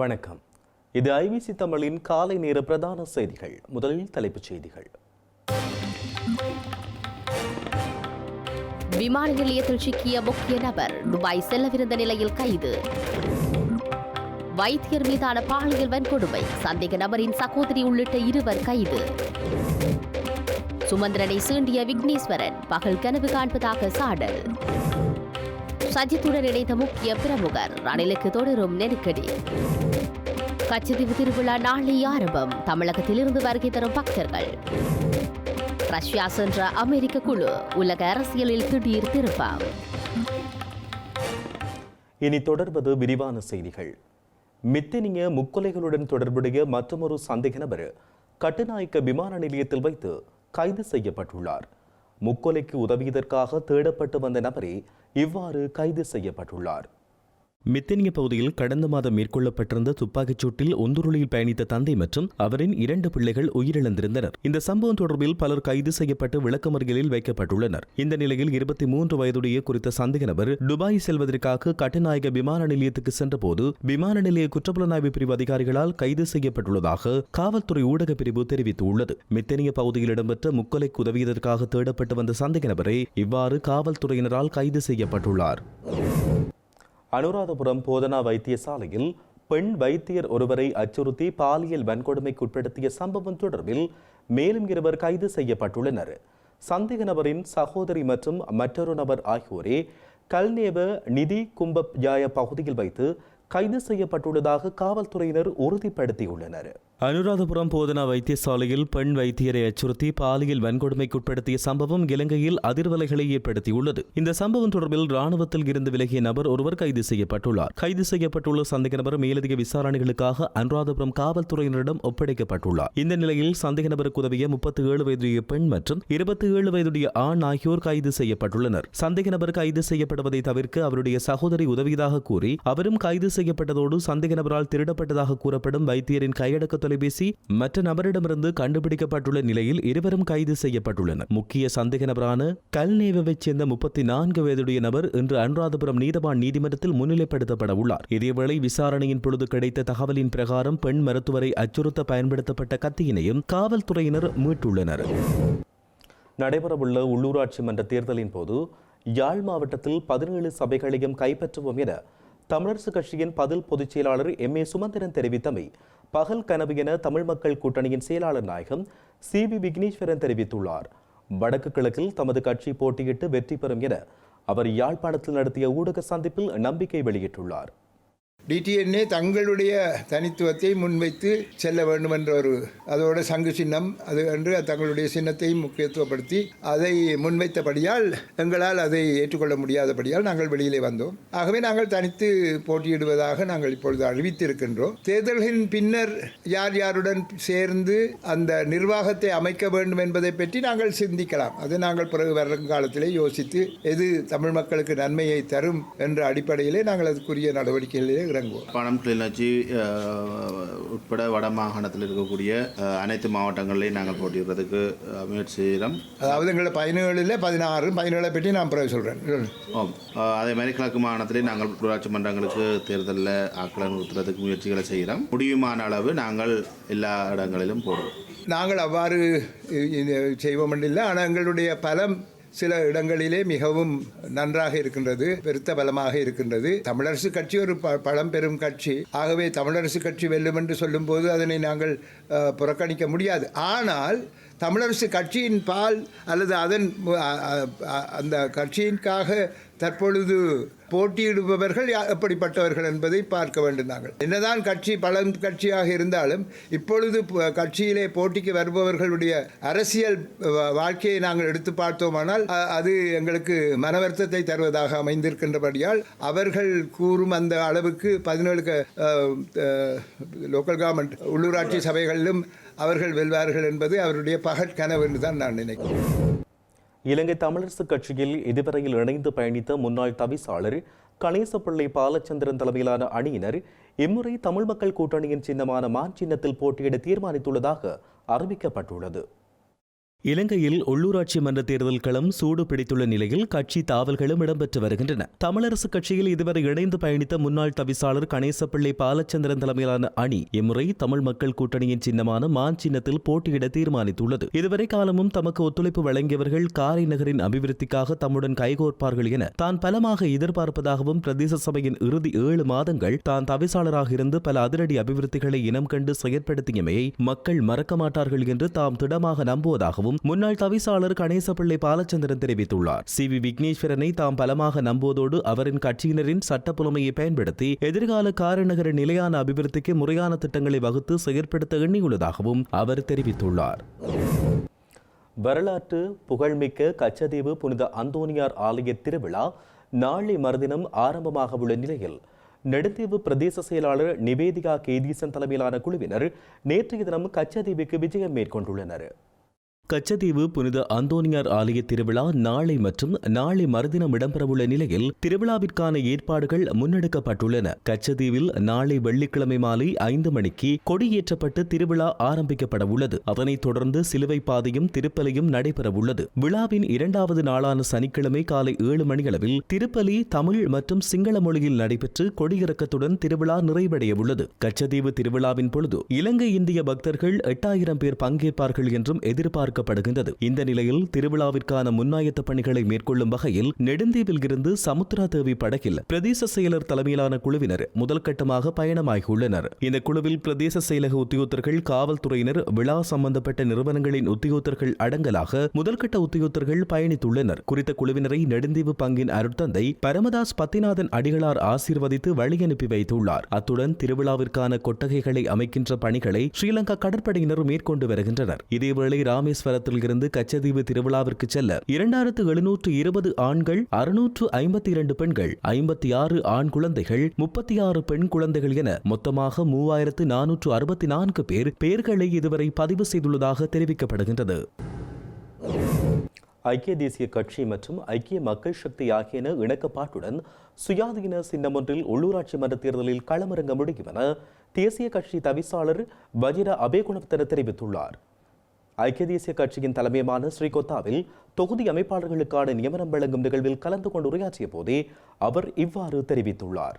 வணக்கம். இது ஐபிசி தமிழின் காலை நேர பிரதான செய்திகள். முதலில் தலைப்புச் செய்திகள். விமான நிலையத்தில் சிக்கிய முக்கிய நபர் துபாய் செல்லவிருந்த நிலையில் கைது. வைத்தியர் மீதான பாலியல் வன்கொடுமை சந்தேக நபரின் சகோதரி உள்ளிட்ட இருவர் கைது. சுமந்திரனை சீண்டிய விக்னேஸ்வரன் பகல் கனவு காண்பதாக சாடல். சஜித்துடன் இணைந்த முக்கிய பிரமுகர். ரணிலுக்கு தொடரும் நெருக்கடி. கச்சதீவு திருவிழா நாளை ஆரம்பம். தமிழகத்திலிருந்து வருகை தரும் பக்தர்கள். ரஷ்யா சென்ற அமெரிக்க குழு உலக அரசியலில் திடீர் திருப்பம். இனி தொடர்வது விரிவான செய்திகள். மித்தினிய முக்கொலைகளுடன் தொடர்புடைய மற்றொரு சந்தேக நபர் கட்டுநாயக்க விமான நிலையத்தில் வைத்து கைது செய்யப்பட்டுள்ளார். முக்கொலைக்கு உதவியதற்காக தேடப்பட்டு வந்த நபரே இவ்வாறு கைது செய்யப்பட்டுள்ளார். மித்தனிய பகுதியில் கடந்த மாதம் மேற்கொள்ளப்பட்டிருந்த துப்பாக்கிச் சூட்டில் ஒந்துருளியில் பயணித்த தந்தை மற்றும் அவரின் இரண்டு பிள்ளைகள் உயிரிழந்திருந்தனர். இந்த சம்பவம் தொடர்பில் பலர் கைது செய்யப்பட்டு விளக்கமறியலில் வைக்கப்பட்டுள்ளனர். இந்த நிலையில் இருபத்தி மூன்று வயதுடைய குறித்த சந்தேக நபர் துபாய் செல்வதற்காக கட்டுநாயக விமான நிலையத்துக்கு சென்றபோது விமான நிலைய குற்றப்புலனாய்வு பிரிவு அதிகாரிகளால் கைது செய்யப்பட்டுள்ளதாக காவல்துறை ஊடக பிரிவு தெரிவித்துள்ளது. மித்தனிய பகுதியில் இடம்பெற்ற முக்கொலைக்கு உதவியதற்காக தேடப்பட்டு வந்த சந்தேக நபரை இவ்வாறு காவல்துறையினரால் கைது செய்யப்பட்டுள்ளார். அனுராதபுரம் போதனா வைத்தியசாலையில் பெண் வைத்தியர் ஒருவரை அச்சுறுத்தி பாலியல் வன்கொடுமைக்குட்படுத்திய சம்பவம் தொடர்பில் மேலும் இருவர் கைது செய்யப்பட்டுள்ளனர். சந்தேக நபரின் சகோதரி மற்றும் மற்றொரு நபர் ஆகியோரே கல்நேவ நிதி கும்பப் ஜாய பகுதியில் வைத்து கைது செய்யப்பட்டுள்ளதாக காவல்துறையினர் உறுதிப்படுத்தியுள்ளனர். அனுராதபுரம் போதனா வைத்தியசாலையில் பெண் வைத்தியரை அச்சுறுத்தி பாலியல் வன்கொடுமைக்குட்படுத்திய சம்பவம் இலங்கையில் அதிர்வலைகளை ஏற்படுத்தியுள்ளது. இந்த சம்பவம் தொடர்பில் ராணுவத்தில் இருந்து விலகிய நபர் ஒருவர் கைது செய்யப்பட்டுள்ளார். கைது செய்யப்பட்டுள்ள சந்தேக நபர் மேலதிக விசாரணைகளுக்காக அனுராதபுரம் காவல்துறையினரிடம் ஒப்படைக்கப்பட்டுள்ளார். இந்த நிலையில் சந்தேக நபருக்கு உதவிய முப்பத்தி ஏழு வயதுடைய பெண் மற்றும் இருபத்தி ஏழு வயதுடைய ஆண் ஆகியோர் கைது செய்யப்பட்டுள்ளனர். சந்தேக நபர் கைது செய்யப்படுவதை தவிர்க்க அவருடைய சகோதரி உதவியதாக கூறி அவரும் கைது செய்யப்பட்டதோடு சந்தேக நபரால் திருடப்பட்டதாக கூறப்படும் வைத்தியரின் கையடக்க தொலைபேசி மற்ற நபரிடமிருந்து கண்டுபிடிக்கப்பட்டுள்ள நிலையில் இருவரும் கைது செய்யப்பட்டுள்ளனர். முக்கிய சந்தேக நபரான கல்நேவைச் சேர்ந்த முப்பத்தி நான்கு வயதுடைய நபர் இன்று அனுராதபுரம் நீதவான் நீதிமன்றத்தில் முன்னிலைப்படுத்தப்பட உள்ளார் இதேவேளை விசாரணையின் பொழுது கிடைத்த தகவலின் பிரகாரம் பெண் மருத்துவரை அச்சுறுத்த பயன்படுத்தப்பட்ட கத்தியினையும் காவல்துறையினர் மீட்டுள்ளனர். நடைபெறவுள்ள உள்ளூராட்சி மன்ற தேர்தலின் போது யாழ் மாவட்டத்தில் பதினேழு சபைகளையும் கைப்பற்றுவோம் என தமிழரசு கட்சியின் பதில் பொதுச் செயலாளர் எம். ஏ. சுமந்திரன் தெரிவித்தமை பகல் கனவு என தமிழ் மக்கள் கூட்டணியின் செயலாளர் நாயகம் சி. வி. விக்னேஸ்வரன் தெரிவித்துள்ளார். வடக்கு கிழக்கில் தமது கட்சி போட்டியிட்டு வெற்றி பெறும் என அவர் யாழ்ப்பாணத்தில் நடத்திய ஊடக சந்திப்பில் நம்பிக்கை வெளியிட்டுள்ளார். டிடிஎன்ஏ தங்களுடைய தனித்துவத்தை முன்வைத்து செல்ல வேண்டும் என்ற ஒரு அதோட சங்கு சின்னம் அது என்று தங்களுடைய சின்னத்தையும் முக்கியத்துவப்படுத்தி அதை முன்வைத்தபடியால் எங்களால் அதை ஏற்றுக்கொள்ள முடியாதபடியால் நாங்கள் வெளியிலே வந்தோம். ஆகவே நாங்கள் தனித்து போட்டியிடுவதாக நாங்கள் இப்பொழுது அறிவித்திருக்கின்றோம். தேர்தல்களின் பின்னர் யார் யாருடன் சேர்ந்து அந்த நிர்வாகத்தை அமைக்க வேண்டும் என்பதை பற்றி நாங்கள் சிந்திக்கலாம். அது நாங்கள் பிறகு வருங்காலத்திலே யோசித்து எது தமிழ் மக்களுக்கு நன்மையை தரும் என்ற அடிப்படையிலே நாங்கள் அதுக்குரிய நடவடிக்கைகளிலே இறங்குவோம். பணம் கிளிநொச்சி உட்பட வட மாகாணத்தில் இருக்கக்கூடிய அனைத்து மாவட்டங்களையும் நாங்கள் போட்டியிடுறதுக்கு அஹ், முயற்சி செய்கிறோம் அதாவது எங்களை பதினேழில் பதினாறு பதினேழை பற்றி நான் பிறகு சொல்கிறேன் அஹ், அதே மாதிரி கிழக்கு மாகாணத்திலே நாங்கள் உள்ளாட்சி மன்றங்களுக்கு தேர்தலில் ஆக்களை நிறுத்துறதுக்கு முயற்சிகளை செய்கிறோம். முடியுமான அளவு நாங்கள் எல்லா இடங்களிலும் போடுவோம். நாங்கள் அவ்வாறு செய்வோம் இல்லை. ஆனால் எங்களுடைய பலம் சில இடங்களிலே மிகவும் நன்றாக இருக்கின்றது பெருத்த பலமாக இருக்கின்றது. தமிழரசு கட்சி ஒரு ப பழம்பெரும் கட்சி. ஆகவே தமிழரசு கட்சி வெல்லும் என்று சொல்லும்போது அதனை நாங்கள் புறக்கணிக்க முடியாது. ஆனால் தமிழரசு கட்சியின் பால் அல்லது அதன் அந்த கட்சியின்காக தற்பொழுது போட்டியிடுபவர்கள் எப்படிப்பட்டவர்கள் என்பதை பார்க்க வேண்டும் நாங்கள். என்னதான் கட்சி பலம் கட்சியாக இருந்தாலும் இப்பொழுது கட்சியிலே போட்டிக்கு வருபவர்களுடைய அரசியல் வா- வாழ்க்கையை நாங்கள் எடுத்து பார்த்தோமானால் அது எங்களுக்கு மனவர்த்தத்தை தருவதாக அமைந்திருக்கின்றபடியால் அவர்கள் கூறும் அந்த அளவுக்கு பதினேழு லோக்கல் கவர்மெண்ட் உள்ளூராட்சி சபைகளிலும் அவர்கள் வெல்வார்கள் என்பது அவருடைய பகற்கனவு என்று தான் நான் நினைக்கிறேன். இலங்கை தமிழரசு கட்சியில் இதுவரையில் இணைந்து பயணித்த முன்னாள் தவிசாளர் கணேசப்பிள்ளை பாலச்சந்திரன் தலைமையிலான அணியினர் இம்முறை தமிழ் மக்கள் கூட்டணியின் சின்னமான மான் சின்னத்தில் போட்டியிட தீர்மானித்துள்ளதாக அறிவிக்கப்பட்டுள்ளது. இலங்கையில் உள்ளூராட்சி மன்ற தேர்தல் களம் சூடு பிடித்துள்ள நிலையில் கட்சி தாவல்களும் இடம்பெற்று வருகின்றன. தமிழரசு கட்சியில் இதுவரை இணைந்து பயணித்த முன்னாள் தவிசாளர் கணேசப்பிள்ளை பாலச்சந்திரன் தலைமையிலான அணி இம்முறை தமிழ் மக்கள் கூட்டணியின் சின்னமான மான் சின்னத்தில் போட்டியிட தீர்மானித்துள்ளது. இதுவரை காலமும் தமக்கு ஒத்துழைப்பு வழங்கியவர்கள் காரை நகரின் அபிவிருத்திக்காக தம்முடன் கைகோர்ப்பார்கள் என தான் பலமாக எதிர்பார்ப்பதாகவும் பிரதேச சபையின் இறுதி ஏழு மாதங்கள் தான் தவிசாளராக இருந்து பல அதிரடி அபிவிருத்திகளை இனம் கண்டு செயற்படுத்தியமையை மக்கள் மறக்க மாட்டார்கள் என்று தாம் திடமாக நம்புவதாகவும் முன்னாள் தவிசாளர் கணேசப்பிள்ளை பாலச்சந்திரன் தெரிவித்துள்ளார். சி. வி. விக்னேஸ்வரனை தாம் பலமாக நம்புவதோடு அவரின் கட்சியினரின் சட்டப்புலமையை பயன்படுத்தி எதிர்கால காரநகர நிலையான அபிவிருத்திக்கு முறையான திட்டங்களை வகுத்து செயற்படுத்த எண்ணியுள்ளதாகவும் அவர் தெரிவித்துள்ளார். வரலாற்று புகழ்மிக்க கச்சதீவு புனித அந்தோனியார் ஆலய திருவிழா நாளை மறுதினம் ஆரம்பமாக உள்ள நிலையில் நெடுந்தீவு பிரதேச செயலாளர் நிவேதிகா கேதீசன் தலைமையிலான குழுவினர் நேற்றைய தினம் கச்சதீவுக்கு விஜயம் மேற்கொண்டுள்ளனர். கச்சதீவு புனித அந்தோனியார் ஆலய திருவிழா நாளை மற்றும் நாளை மறுதினம் இடம்பெறவுள்ள நிலையில் திருவிழாவிற்கான ஏற்பாடுகள் முன்னெடுக்கப்பட்டுள்ளன. கச்சதீவில் நாளை வெள்ளிக்கிழமை மாலை ஐந்து மணிக்கு கொடியேற்றப்பட்டு திருவிழா ஆரம்பிக்கப்பட உள்ளது அதனைத் தொடர்ந்து சிலுவை பாதையும் திருப்பலியும் நடைபெறவுள்ளது. விழாவின் இரண்டாவது நாளான சனிக்கிழமை காலை ஏழு மணியளவில் திருப்பலி தமிழ் மற்றும் சிங்கள மொழியில் நடைபெற்று கொடியிறக்கத்துடன் திருவிழா நிறைவடைய உள்ளது கச்சதீவு திருவிழாவின் பொழுது இலங்கை இந்திய பக்தர்கள் எட்டாயிரம் பேர் பங்கேற்பார்கள் என்றும் எதிர்பார்க்க எதிர்பார்க்கப்படுகின்றது இந்த நிலையில் திருவிழாவிற்கான முன்னாயத்த பணிகளை மேற்கொள்ளும் வகையில் நெடுந்தீவில் இருந்து சமுத்திரா தேவி படகில் பிரதேச செயலர் தலைமையிலான குழுவினர் முதல் கட்டமாக பயணமாகியுள்ளனர். இந்த குழுவில் பிரதேச செயலக உத்தியோகத்தர்கள் காவல்துறையினர் விழா சம்பந்தப்பட்ட நிறுவனங்களின் உத்தியோகத்தர்கள் அடங்கலாக முதல்கட்ட உத்தியோகத்தர்கள் பயணித்துள்ளனர். குறித்த குழுவினரை நெடுந்தீவு பங்கின் அருட்தந்தை பரமதாஸ் பத்திநாதன் அடிகளார் ஆசீர்வதித்து வழி அனுப்பி வைத்துள்ளார். அத்துடன் திருவிழாவிற்கான கொட்டகைகளை அமைக்கின்ற பணிகளை ஸ்ரீலங்கா கடற்படையினர் மேற்கொண்டு வருகின்றனர். இதேவேளை ராமேஸ்வரம் ராமேஸ்வரத்தில் இருந்து கச்சதீவு திருவிழாவிற்கு செல்ல இரண்டாயிரத்து எழுநூற்று இருபது ஆண்கள் அறுநூற்று ஐம்பத்தி இரண்டு பெண்கள் ஐம்பத்தி ஆறு ஆண் குழந்தைகள் முப்பத்தி ஆறு பெண் குழந்தைகள் என மொத்தமாக மூவாயிரத்து நானூற்று அறுபத்தி நான்கு பேர் பெயர்களை இதுவரை பதிவு செய்துள்ளதாக தெரிவிக்கப்படுகின்றது. ஐக்கிய தேசிய கட்சி மற்றும் ஐக்கிய மக்கள் சக்தி ஆகியன இணக்கப்பாட்டுடன் சுயாதீன சின்னம் ஒன்றில் உள்ளூராட்சி மன்ற தேர்தலில் களமிறங்க முடியும் என தேசிய கட்சி தவிசாளர் வஜிர அபேகுணத்தன தெரிவித்துள்ளார். ஐக்கிய தேசிய கட்சியின் தலைமையமான ஸ்ரீகொத்தாவில் தொகுதி அமைப்பாளர்களுக்கான நியமனம் வழங்கும் நிகழ்வில் கலந்து கொண்டு உரையாற்றிய போதே அவர் இவ்வாறு தெரிவித்துள்ளார்.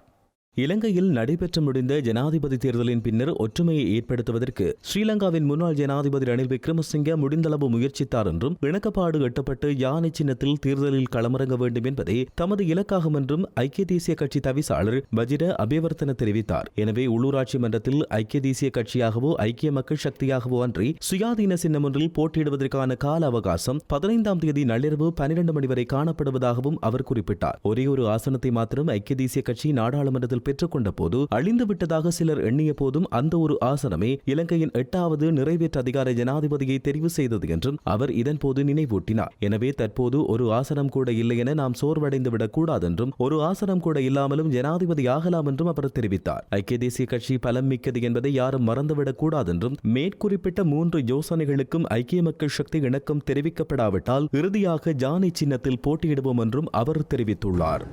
இலங்கையில் நடைபெற்று முடிந்த ஜனாதிபதி தேர்தலின் பின்னர் ஒற்றுமையை ஏற்படுத்துவதற்கு ஸ்ரீலங்காவின் முன்னாள் ஜனாதிபதி ரணில் விக்ரமசிங்க முடிந்தளவு முயற்சித்தார் என்றும் இணக்கப்பாடு எட்டப்பட்டு யானை சின்னத்தில் தேர்தலில் களமிறங்க வேண்டும் என்பதே தமது இலக்காகும் என்றும் ஐக்கிய தேசிய கட்சி தவிசாளர் பஜிர அபிவர்த்தன தெரிவித்தார். எனவே உள்ளூராட்சி மன்றத்தில் ஐக்கிய தேசிய கட்சியாகவோ ஐக்கிய மக்கள் சக்தியாகவோ அன்றி சுயாதீன சின்னம் ஒன்றில் போட்டியிடுவதற்கான கால அவகாசம் பதினைந்தாம் தேதி நள்ளிரவு பனிரெண்டு மணி வரை காணப்படுவதாகவும் அவர் குறிப்பிட்டார். ஒரே ஒரு ஆசனத்தை மாத்திரம் ஐக்கிய தேசிய கட்சி நாடாளுமன்றத்தில் பெற்றுக்கொண்ட போது அழிந்துவிட்டதாக சிலர் எண்ணிய போதும் அந்த ஒரு ஆசனமே இலங்கையின் எட்டாவது நிறைவேற்று அதிகார ஜனாதிபதியை தெரிவு செய்தது என்றும் அவர் இதன்போது நினைவூட்டினார். எனவே தற்போது ஒரு ஆசனம் கூட இல்லை என நாம் சோர்வடைந்து விடக்கூடாதென்றும் ஒரு ஆசனம் கூட இல்லாமலும் ஜனாதிபதி ஆகலாம் என்றும் அவர் தெரிவித்தார். ஐக்கிய தேசிய கட்சி பலம் மிக்கது என்பதை யாரும் மறந்துவிடக் கூடாதென்றும் மேற்குறிப்பிட்ட மூன்று யோசனைகளுக்கும் ஐக்கிய மக்கள் சக்தி இணக்கம் தெரிவிக்கப்படாவிட்டால் இறுதியாக ஜானி சின்னத்தில் போட்டியிடுவோம் என்றும் அவர் தெரிவித்துள்ளார்.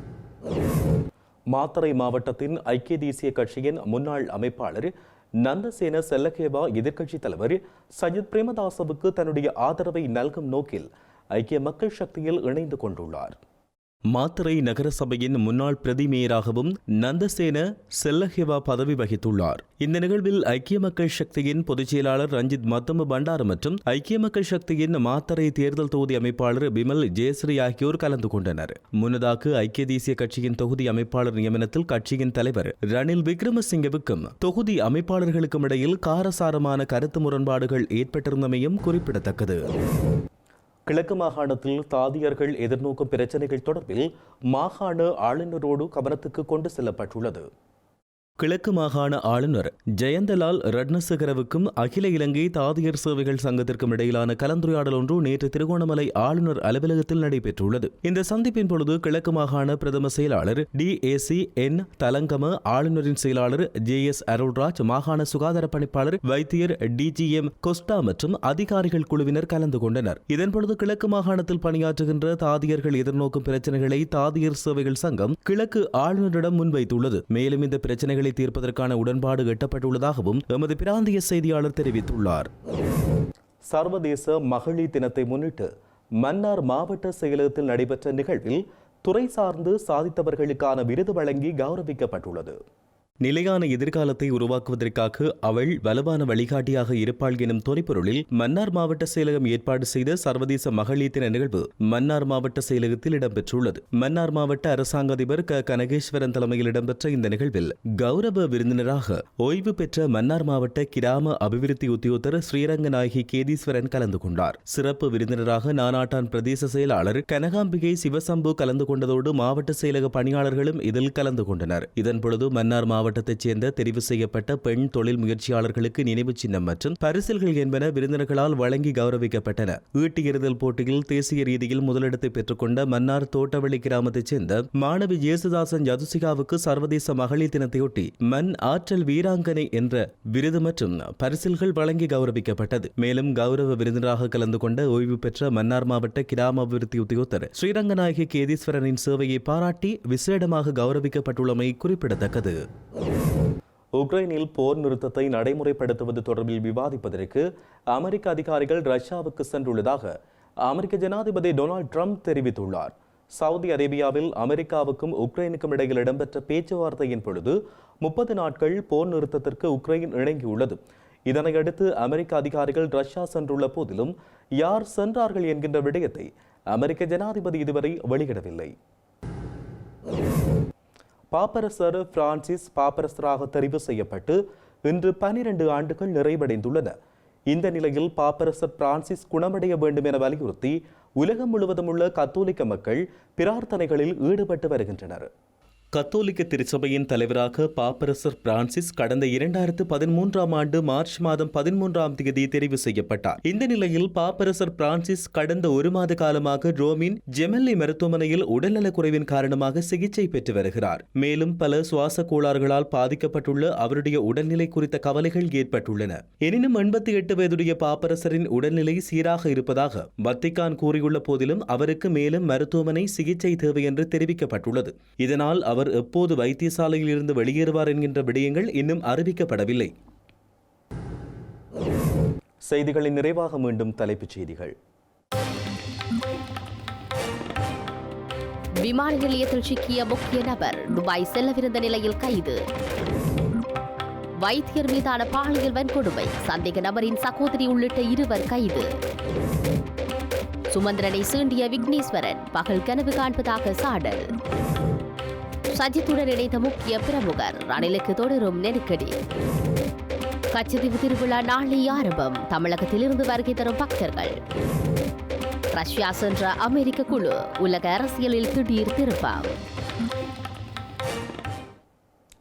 மாத்தறை மாவட்டத்தின் ஐக்கிய தேசிய கட்சியின் முன்னாள் அமைப்பாளர் நந்தசேன செல்லகேவா எதிர்க்கட்சித் தலைவர் சஜித் பிரேமதாசவுக்கு தன்னுடைய ஆதரவை நல்கும் நோக்கில் ஐக்கிய மக்கள் சக்தியில் இணைந்து கொண்டுள்ளார். மாத்திரை நகரசபையின் முன்னாள் பிரதி மேயராகவும் நந்தசேன செல்லஹெவா பதவி வகித்துள்ளார். இந்த நிகழ்வில் ஐக்கிய மக்கள் சக்தியின் பொதுச் செயலாளர் ரஞ்சித் மத்தம்ப பண்டார் மற்றும் ஐக்கிய மக்கள் சக்தியின் மாத்தறை தேர்தல் தொகுதி அமைப்பாளர் பிமல் ஜெயஸ்ரீ ஆகியோர் கலந்து கொண்டனர். முன்னதாக ஐக்கிய தேசிய கட்சியின் தொகுதி அமைப்பாளர் நியமனத்தில் கட்சியின் தலைவர் ரணில் விக்ரமசிங்கவுக்கும் தொகுதி அமைப்பாளர்களுக்கும் இடையில் காரசாரமான கருத்து முரண்பாடுகள் ஏற்பட்டிருந்தமையும் குறிப்பிடத்தக்கது. கிழக்கு மாகாணத்தில் தாதியர்கள் எதிர்நோக்கும் பிரச்சனைகள் தொடர்பில் மாகாண ஆளுநரோடு கவனத்துக்கு கொண்டு செல்லப்பட்டுள்ளது. கிழக்கு மாகாண ஆளுநர் ஜெயந்தலால் ரட்னசகரவுக்கும் அகில இலங்கை தாதியர் சேவைகள் சங்கத்திற்கும் இடையிலான கலந்துரையாடல் ஒன்று நேற்று திருகோணமலை ஆளுநர் அலுவலகத்தில் நடைபெற்றுள்ளது. இந்த சந்திப்பின் பொழுது கிழக்கு மாகாண பிரதம செயலாளர் டி ஏசி என் தலங்கம ஆளுநரின் செயலாளர் ஜே எஸ் அருள்ராஜ் மாகாண சுகாதார பணிப்பாளர் வைத்தியர் டிஜிஎம் கொஸ்டா மற்றும் அதிகாரிகள் குழுவினர் கலந்து கொண்டனர். இதன்பொழுது கிழக்கு மாகாணத்தில் பணியாற்றுகின்ற தாதியர்கள் எதிர்நோக்கும் பிரச்சனைகளை தாதியர் சேவைகள் சங்கம் கிழக்கு ஆளுநரிடம் முன்வைத்துள்ளது. மேலும் இந்த பிரச்சனைகள் பிரச்சனைகளை தீர்ப்பதற்கான உடன்பாடு எட்டப்பட்டுள்ளதாகவும் எமது பிராந்திய செய்தியாளர் தெரிவித்துள்ளார். சர்வதேச மகளிர் தினத்தை முன்னிட்டு மன்னார் மாவட்ட செயலகத்தில் நடைபெற்ற நிகழ்வில் துறை சார்ந்து சாதித்தவர்களுக்கான விருது வழங்கி கௌரவிக்கப்பட்டுள்ளது. நிலையான எதிர்காலத்தை உருவாக்குவதற்காக அவள் வலுவான வழிகாட்டியாக இருப்பாள் எனும் துறைப்பொருளில் மன்னார் மாவட்ட செயலகம் ஏற்பாடு செய்த சர்வதேச மகளிர் தின நிகழ்வு மன்னார் மாவட்ட செயலகத்தில் இடம்பெற்றுள்ளது. மன்னார் மாவட்ட அரசாங்க அதிபர் க. கனகேஸ்வரன் தலைமையில் இடம்பெற்ற இந்த நிகழ்வில் கௌரவ விருந்தினராக ஓய்வு பெற்ற மன்னார் மாவட்ட கிராம அபிவிருத்தி உத்தியோகத்தர் ஸ்ரீரங்கநாயகி கேதீஸ்வரன் கலந்து கொண்டார். சிறப்பு விருந்தினராக நானாட்டான் பிரதேச செயலாளர் கனகாம்பிகை சிவசம்பு கலந்து கொண்டதோடு மாவட்ட செயலக பணியாளர்களும் இதில் கலந்து கொண்டனர். இதன் பொழுது மன்னார் மாவட்டத்தைச் சேர்ந்த தெரிவு செய்யப்பட்ட பெண் தொழில் முயற்சியாளர்களுக்கு நினைவு சின்னம் மற்றும் பரிசில்கள் என்பன விருந்தினர்களால் வழங்கி கௌரவிக்கப்பட்டன. ஈட்டி எறிதல் போட்டியில் தேசிய ரீதியில் முதலிடத்தை பெற்றுக்கொண்ட மன்னார் தோட்டவெளி கிராமத்தைச் சேர்ந்த மாணவி ஜேசுதாசன் ஜதுசிகாவுக்கு சர்வதேச மகளிர் தினத்தையொட்டி மண் ஆற்றல் வீராங்கனை என்ற விருது மற்றும் பரிசில்கள் வழங்கி கௌரவிக்கப்பட்டது. மேலும் கௌரவ விருந்தினராக கலந்து கொண்ட ஓய்வு பெற்ற மன்னார் மாவட்ட கிராம அபிவிருத்தி உத்தியோகத்தர் ஸ்ரீரங்கநாயகி கேதீஸ்வரனின் சேவையை பாராட்டி விசேடமாக கௌரவிக்கப்பட்டுள்ளமை குறிப்பிடத்தக்கது. உக்ரைனில் போர் நிறுத்தத்தை நடைமுறைப்படுத்துவது தொடர்பில் விவாதிப்பதற்கு அமெரிக்க அதிகாரிகள் ரஷ்யாவுக்கு சென்றுள்ளதாக அமெரிக்க ஜனாதிபதி டொனால்ட் ட்ரம்ப் தெரிவித்துள்ளார். சவுதி அரேபியாவில் அமெரிக்காவுக்கும் உக்ரைனுக்கும் இடையில் இடம்பெற்ற பேச்சுவார்த்தையின் பொழுது முப்பது நாட்கள் போர் நிறுத்தத்திற்கு உக்ரைன் இணங்கியுள்ளது. இதனையடுத்து அமெரிக்க அதிகாரிகள் ரஷ்யா சென்றுள்ள போதிலும் யார் சென்றார்கள் என்கின்ற விடயத்தை அமெரிக்க ஜனாதிபதி இதுவரை வெளியிடவில்லை. பாப்பரசர் பிரான்சிஸ் பாப்பரசராக தெரிவு செய்யப்பட்டு இன்று பனிரெண்டு ஆண்டுகள் நிறைவடைந்துள்ளன. இந்த நிலையில் பாப்பரசர் பிரான்சிஸ் குணமடைய வேண்டும் என வலியுறுத்தி உலகம் முழுவதும் உள்ள கத்தோலிக்க மக்கள் பிரார்த்தனைகளில் ஈடுபட்டு வருகின்றனர். கத்தோலிக்க திருச்சபையின் தலைவராக பாப்பரசர் பிரான்சிஸ் கடந்த இரண்டாயிரத்து பதிமூன்றாம் ஆண்டு மார்ச் மாதம் பதிமூன்றாம் தேதி தெரிவு செய்யப்பட்டார். இந்த நிலையில் பாப்பரசர் பிரான்சிஸ் கடந்த ஒரு மாத காலமாக ரோமின் ஜெமெல்லி மருத்துவமனையில் உடல்நலக் குறைவின் காரணமாக சிகிச்சை பெற்று வருகிறார். மேலும் பல சுவாச கோளாறுகளால் பாதிக்கப்பட்டுள்ள அவருடைய உடல்நிலை குறித்த கவலைகள் ஏற்பட்டுள்ளன. எனினும் எண்பத்தி எட்டு வயதுடைய பாப்பரசரின் உடல்நிலை சீராக இருப்பதாக வத்திகான் கூறியுள்ள போதிலும் அவருக்கு மேலும் மருத்துவமனை சிகிச்சை தேவை என்று தெரிவிக்கப்பட்டுள்ளது. இதனால் அவர் அவர் எப்போது வைத்தியசாலையில் இருந்து வெளியேறுவார் என்கின்ற விடயங்கள் இன்னும் அறிவிக்கப்படவில்லை. செய்திகளின் நிறைவாக மீண்டும் தலைப்புச் செய்திகள். விமான நிலையத்தில் சிக்கிய முக்கிய நபர் துபாய் செல்லவிருந்த நிலையில் கைது. வைத்தியர் மீதான பாலியல் வன்கொடுமை சந்தேக நபரின் சகோதரி உள்ளிட்ட இருவர் கைது. சுமந்திரனை சீண்டிய விக்னேஸ்வரன் பகல் கனவு காண்பதாக சாடல். சஜித்துடன் இணைந்த முக்கிய பிரமுகர். ரணிலுக்கு தொடரும் நெருக்கடி. கச்சதீவு திருவிழா நாளை ஆரம்பம். தமிழகத்திலிருந்து வருகை தரும் பக்தர்கள். ரஷ்யா சென்ற அமெரிக்க குழு உலக அரசியலில் திடீர் திருப்பம்.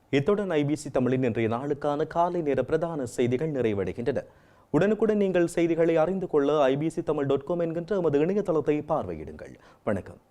இத்துடன் ஐபிசி தமிழின் இன்றைய நாளுக்கான காலை நேர பிரதான செய்திகள் நிறைவடைகின்றன. உடனுக்குடன் நீங்கள் செய்திகளை அறிந்து கொள்ள ஐபிசி தமிழ் டாட் காம் என்கின்ற எமது இணையதளத்தை பார்வையிடுங்கள். வணக்கம்.